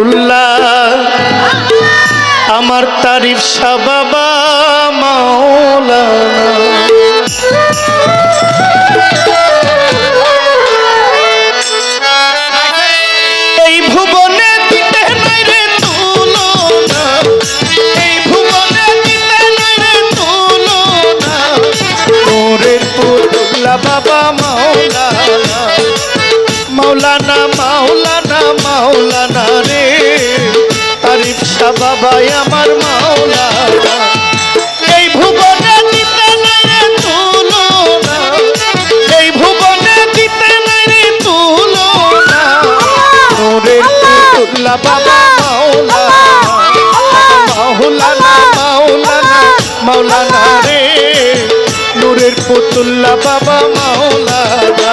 পুতুল্লা আমার তারিফ শাহ বাবা এই ভুবনে বাবা মাওলানা মাওলানা মাওলানা রে। বাবাই আমার মাওলানা। এই ভুবনে দিতে নাই রে তুলনা। এই ভুবনে দিতে নাই রে তুলনা। নূরের পুতুল্লা বাবা মাওলানা। মাওলানা মাওলানা মাওলানা রে। নূরের পুতুল্লা বাবা মাওলানা।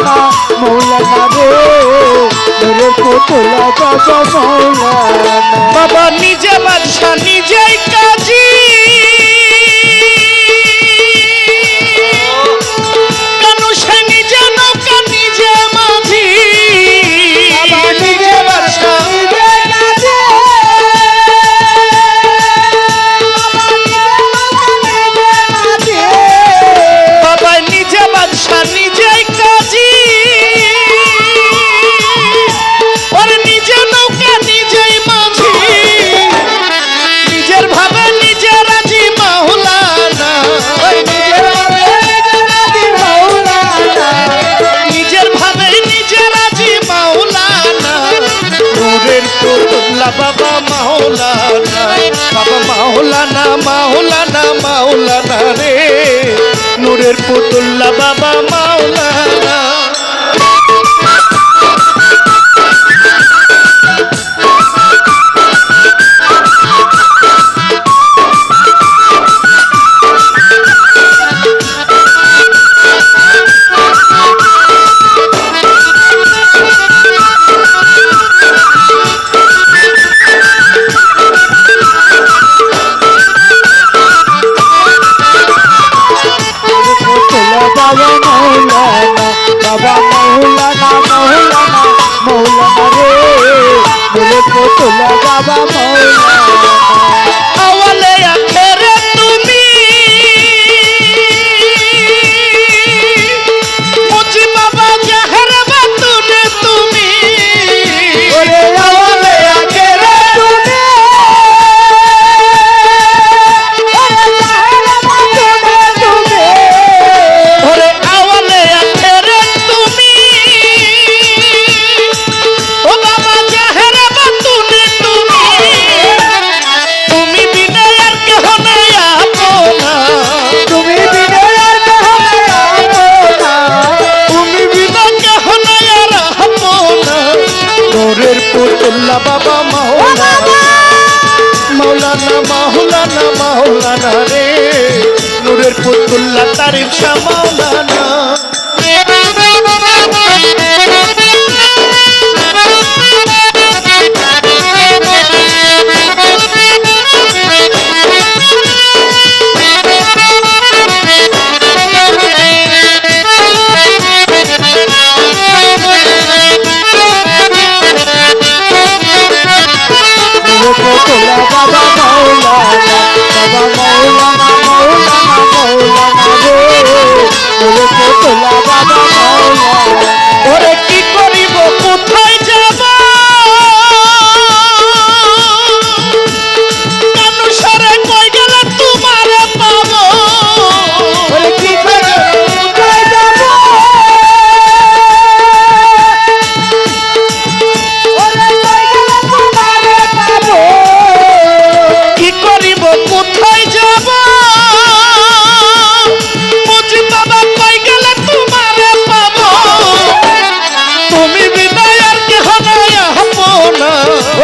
মৌলানা মৌলানা রে মেরে পুতলা দাদা মৌলানা বাবা নিজে বাদশা নিজেই কাজী। নূরের পুতুল্লা বাবা বাবা মৌলানা বাবা মৌলানা মৌলানা মৌলানা রে মেরে তোলা বাবা মৌলানা। বাবা মাওলানা মাওলানা মাওলানা মাওলানা রে। নূরের পুতুল্লা তারিফ শাহ মাওলানা।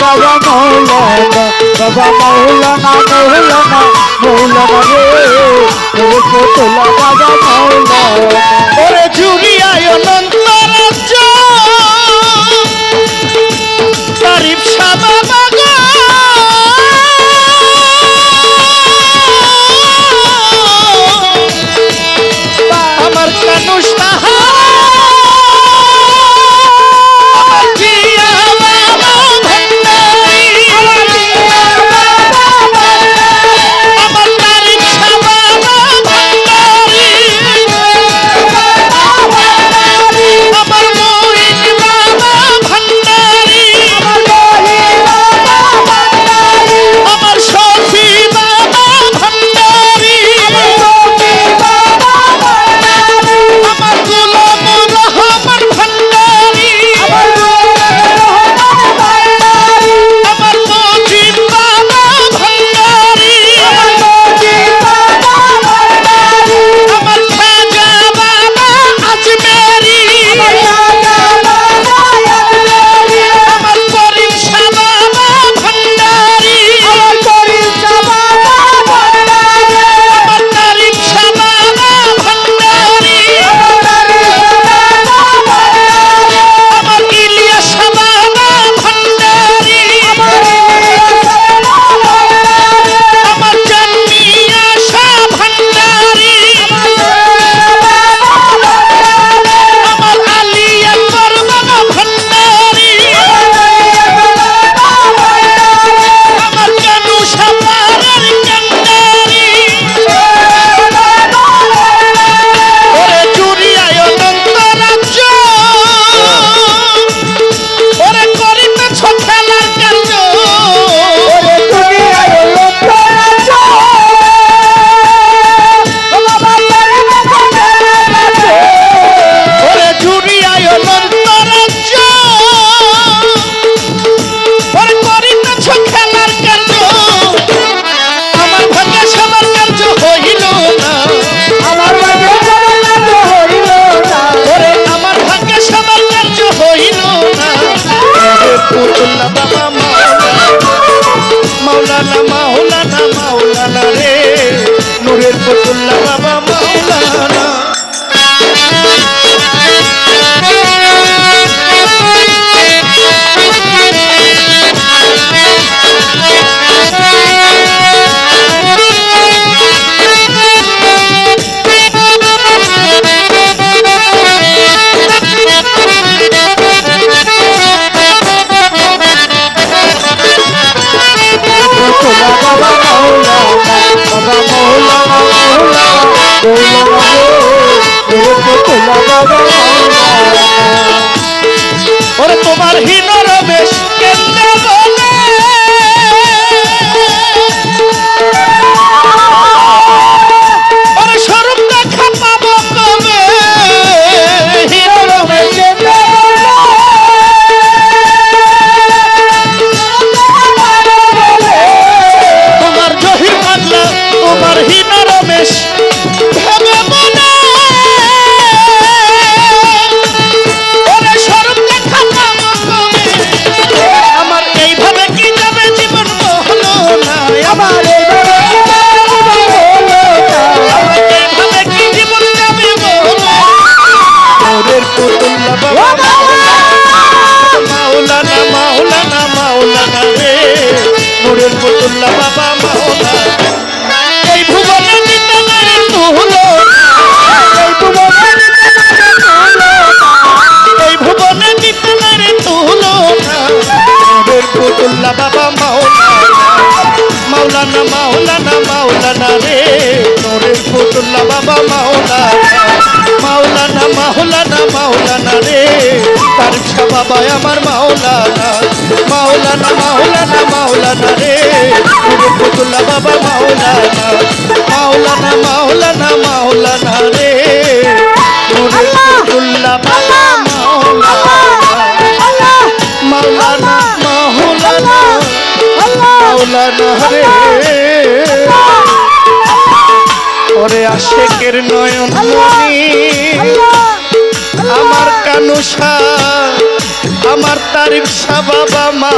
বাবা মৌলানা বাবা মৌলানা মৌলানা মৌলানা রে তোলা বাবা মৌলানা ওরে ঝুলিয়ায় ওরে তোমার হিনর বেশ কেন্দ্রে মাওলানা মাওলানা মাওলানা রে। নরের ফতুল্লা বাবা মাওলানা। মাওলানা মাওলানা মাওলানা রে। তার বাবা আমার মাওলানা। মাওলানা মাওলানা মাওলানা রে। নরের ফতুল্লা বাবা মাওলানা। মাওলানা মাওলানা মাওলানা রে। নরের ফতুল্লা বাবা মাওলানা। মাওলানা মাওলানা। মাওলানা রে। আশেকের নয়ন মনি আমার কানুষা আমার তারিফ বাবা মা।